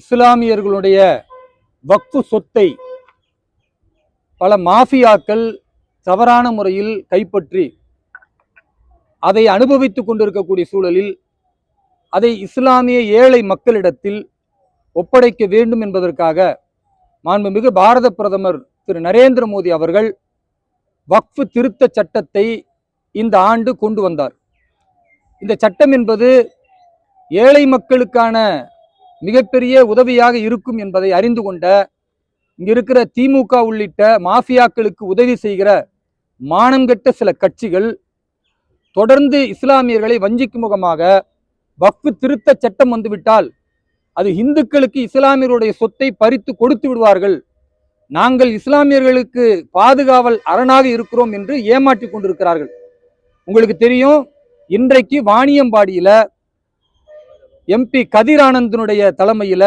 இஸ்லாமியர்களுடைய வக்ஃபு சொத்தை பல மாஃபியாக்கள் தவறான முறையில் கைப்பற்றி அதை அனுபவித்து கொண்டிருக்கக்கூடிய சூழலில் அதை இஸ்லாமிய ஏழை மக்களிடத்தில் ஒப்படைக்க வேண்டும் என்பதற்காக மாண்புமிகு பாரத பிரதமர் திரு நரேந்திர மோடி அவர்கள் வக்ஃபு திருத்த சட்டத்தை இந்த ஆண்டு கொண்டு வந்தார். இந்த சட்டம் என்பது ஏழை மக்களுக்கான மிகப்பெரிய உதவியாக இருக்கும் என்பதை அறிந்து கொண்ட இங்கிருக்கிற திமுக உள்ளிட்ட மாஃபியாக்களுக்கு உதவி செய்கிற மானங்கெட்ட சில கட்சிகள் தொடர்ந்து இஸ்லாமியர்களை வஞ்சிக்கும் முகமாக வக்ஃபு திருத்த சட்டம் வந்துவிட்டால் அது இந்துக்களுக்கு இஸ்லாமியருடைய சொத்தை பறித்து கொடுத்து விடுவார்கள். நாங்கள் இஸ்லாமியர்களுக்கு பாதுகாவல் அரணாக இருக்கிறோம் என்று ஏமாற்றி கொண்டிருக்கிறார்கள். உங்களுக்கு தெரியும் இன்றைக்கு வாணியம்பாடியில் எம்பி கதிர் ஆனந்தனுடைய தலைமையில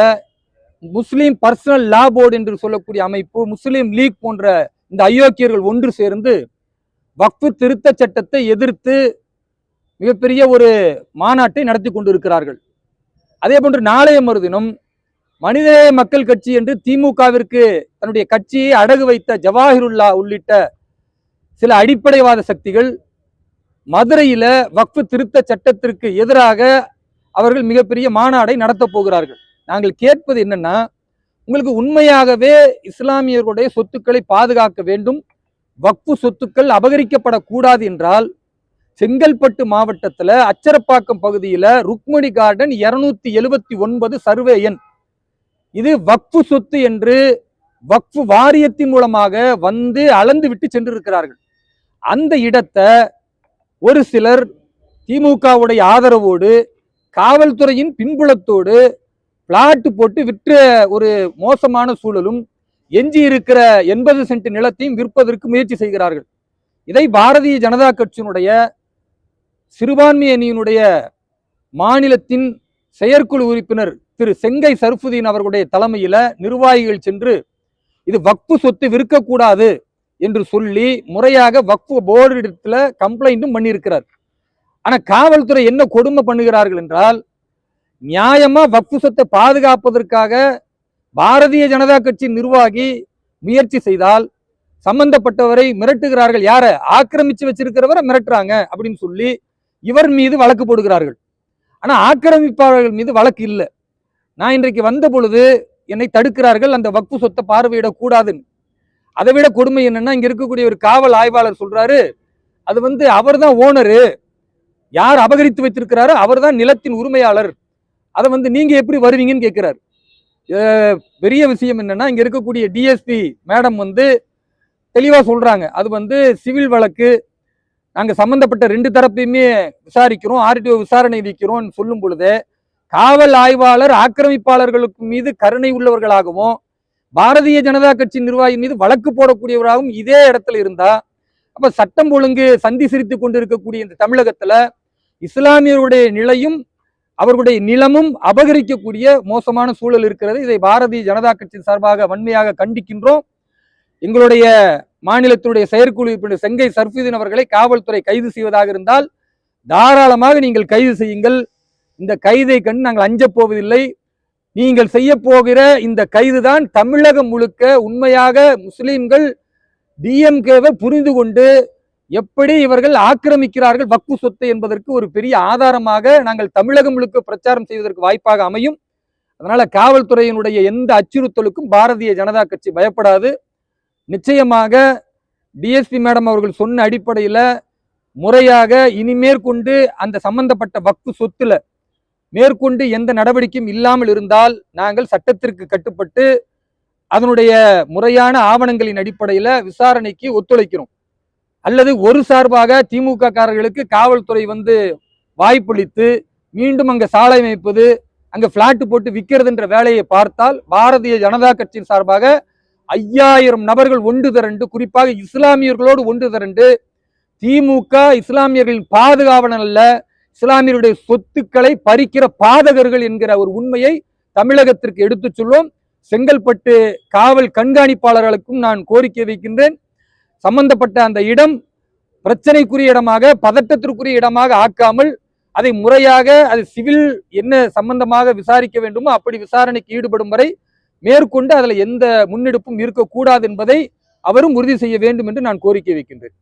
முஸ்லீம் பர்சனல் லா போர்டு என்று சொல்லக்கூடிய அமைப்பு முஸ்லீம் லீக் போன்ற இந்த அயோக்கியர்கள் ஒன்று சேர்ந்து வக்ஃபு திருத்த சட்டத்தை எதிர்த்து மிகப்பெரிய ஒரு மாநாட்டை நடத்தி கொண்டிருக்கிறார்கள். அதே போன்று நாளைய மறுதினம் மனிதநேய மக்கள் கட்சி என்று திமுகவிற்கு தன்னுடைய கட்சியை அடகு வைத்த ஜவாஹிருல்லா உள்ளிட்ட சில அடிப்படைவாத சக்திகள் மதுரையில வக்ஃபு திருத்த சட்டத்திற்கு எதிராக அவர்கள் மிகப்பெரிய மாநாடை நடத்தப் போகிறார்கள். நாங்கள் கேட்பது என்னன்னா உங்களுக்கு உண்மையாகவே இஸ்லாமியர்களுடைய சொத்துக்களை பாதுகாக்க வேண்டும். வக்ஃபு சொத்துக்கள் அபகரிக்கப்படக்கூடாது என்றால் செங்கல்பட்டு மாவட்டத்தில் அச்சரப்பாக்கம் பகுதியில் ருக்மணி கார்டன் இருநூத்தி எழுபத்தி ஒன்பது சர்வே எண். இது வக்ஃபு சொத்து என்று வக்ஃபு வாரியத்தின் மூலமாக வந்து அளந்து விட்டு சென்றிருக்கிறார்கள். அந்த இடத்தை ஒரு சிலர் திமுகவுடைய ஆதரவோடு காவல்துறையின் பின்புலத்தோடு பிளாட் போட்டு விற்ற ஒரு மோசமான சூழலும் எஞ்சி இருக்கிற எண்பது சென்ட் நிலத்தையும் விற்பதற்கு முயற்சி செய்கிறார்கள். இதை பாரதிய ஜனதா கட்சியினுடைய சிறுபான்மை அணியினுடைய மாநிலத்தின் செயற்குழு உறுப்பினர் திரு செங்கை சர்ஃபுதீன் அவர்களுடைய தலைமையில நிர்வாகிகள் சென்று இது வக்ஃபு சொத்து விற்கக்கூடாது என்று சொல்லி முறையாக வக்ஃபு போர்டு இடத்துல கம்ப்ளைண்ட்டும் பண்ணியிருக்கிறார். ஆனா காவல்துறை என்ன கொடுமை பண்ணுகிறார்கள் என்றால் நியாயமா வக்ஃபு சொத்தை பாதுகாப்பதற்காக பாரதிய ஜனதா கட்சி நிர்வாகி முயற்சி செய்தால் சம்பந்தப்பட்டவரை மிரட்டுகிறார்கள். யார? ஆக்கிரமிச்சு வச்சிருக்கிறவரை மிரட்டுறாங்க அப்படின்னு சொல்லி இவர் மீது வழக்கு போடுகிறார்கள். ஆனா ஆக்கிரமிப்பாளர்கள் மீது வழக்கு இல்லை. நான் இன்றைக்கு வந்த பொழுது என்னை தடுக்கிறார்கள். அந்த வக்ஃபு சொத்தை பார்வையிடக்கூடாதுன்னு அதை விட கொடுமை என்னன்னா இங்க இருக்கக்கூடிய ஒரு காவல் ஆய்வாளர் சொல்றாரு. அது வந்து அவர் தான் ஓனரு. யார் அபகரித்து வைத்திருக்கிறாரோ அவர்தான் நிலத்தின் உரிமையாளர். அதை வந்து நீங்கள் எப்படி வருவீங்கன்னு கேட்குறாரு. பெரிய விஷயம் என்னன்னா இங்கே இருக்கக்கூடிய டிஎஸ்பி மேடம் வந்து தெளிவாக சொல்கிறாங்க அது வந்து சிவில் வழக்கு. நாங்கள் சம்மந்தப்பட்ட ரெண்டு தரப்பையுமே விசாரிக்கிறோம் ஆர்டிஓ விசாரணை வைக்கிறோம்னு சொல்லும் பொழுது காவல் ஆய்வாளர் ஆக்கிரமிப்பாளர்களுக்கு மீது கருணை உள்ளவர்களாகவும் பாரதிய ஜனதா கட்சி நிர்வாகி மீது வழக்கு போடக்கூடியவராகவும் இதே இடத்துல இருந்தா அப்ப சட்டம் ஒழுங்கு சந்தி சிரித்து கொண்டிருக்கக்கூடிய இந்த தமிழகத்துல இஸ்லாமியருடைய நிலையும் அவர்களுடைய நிலமும் அபகரிக்கக்கூடிய மோசமான சூழல் இருக்கிறது. இதை பாரதிய ஜனதா கட்சி சார்பாக வன்மையாக கண்டிக்கின்றோம். எங்களுடைய மாநிலத்துடைய செயற்குழு உறுப்பினர் செங்கை சர்ஃபுதீன் அவர்களை காவல்துறை கைது செய்வதாக இருந்தால் தாராளமாக நீங்கள் கைது செய்யுங்கள். இந்த கைதை கண்டு நாங்கள் அஞ்சப் போவதில்லை. நீங்கள் செய்ய போகிற இந்த கைதுதான் தமிழகம் முழுக்க உண்மையாக முஸ்லீம்கள் டிஎம்கேவை புரிந்து கொண்டு எப்படி இவர்கள் ஆக்கிரமிக்கிறார்கள்? வக்கு சொத்து என்பதற்கு ஒரு பெரிய ஆதாரமாக நாங்கள் தமிழகம் முழுக்க பிரச்சாரம் செய்வதற்கு வாய்ப்பாக அமையும். அதனால காவல்துறையினுடைய எந்த அச்சுறுத்தலுக்கும் பாரதிய ஜனதா கட்சி பயப்படாது. நிச்சயமாக டிஎஸ்பி மேடம் அவர்கள் சொன்ன அடிப்படையில் முறையாக இனிமேற்கொண்டு அந்த சம்பந்தப்பட்ட வக்கு சொத்துல மேற்கொண்டு எந்த நடவடிக்கையும் இல்லாமல் இருந்தால் நாங்கள் சட்டத்திற்கு கட்டுப்பட்டு அதனுடைய முறையான ஆவணங்களின் அடிப்படையில் விசாரணைக்கு ஒத்துழைக்கிறோம். அல்லது ஒரு சார்பாக திமுக காரர்களுக்கு காவல்துறை வந்து வாய்ப்பளித்து மீண்டும் அங்கே சாலை அமைப்பது அங்கே ஃப்ளாட்டு போட்டு விற்கிறதுன்ற வேலையை பார்த்தால் பாரதிய ஜனதா கட்சியின் சார்பாக ஐயாயிரம் நபர்கள் ஒன்று திரண்டு குறிப்பாக இஸ்லாமியர்களோடு ஒன்று திரண்டு திமுக இஸ்லாமியர்களின் பாதுகாவலன் அல்ல இஸ்லாமியருடைய சொத்துக்களை பறிக்கிற பாதகர்கள் என்கிற ஒரு உண்மையை தமிழகத்திற்கு எடுத்துச் சொல்லும் செங்கல்பட்டு காவல் கண்காணிப்பாளர்களுக்கும் நான் கோரிக்கை வைக்கின்றேன். சம்பந்தப்பட்ட அந்த இடம் பிரச்சனைக்குரிய இடமாக பதட்டத்திற்குரிய இடமாக ஆக்காமல் அதை முறையாக அது சிவில் என்ன சம்பந்தமாக விசாரிக்க வேண்டுமோ அப்படி விசாரணைக்கு ஈடுபடும் வரை மேற்கொண்டு அதில் எந்த முன்னெடுப்பும் இருக்கக்கூடாது என்பதை அவரும் உறுதி செய்ய வேண்டும் என்று நான் கோரிக்கை வைக்கின்றேன்.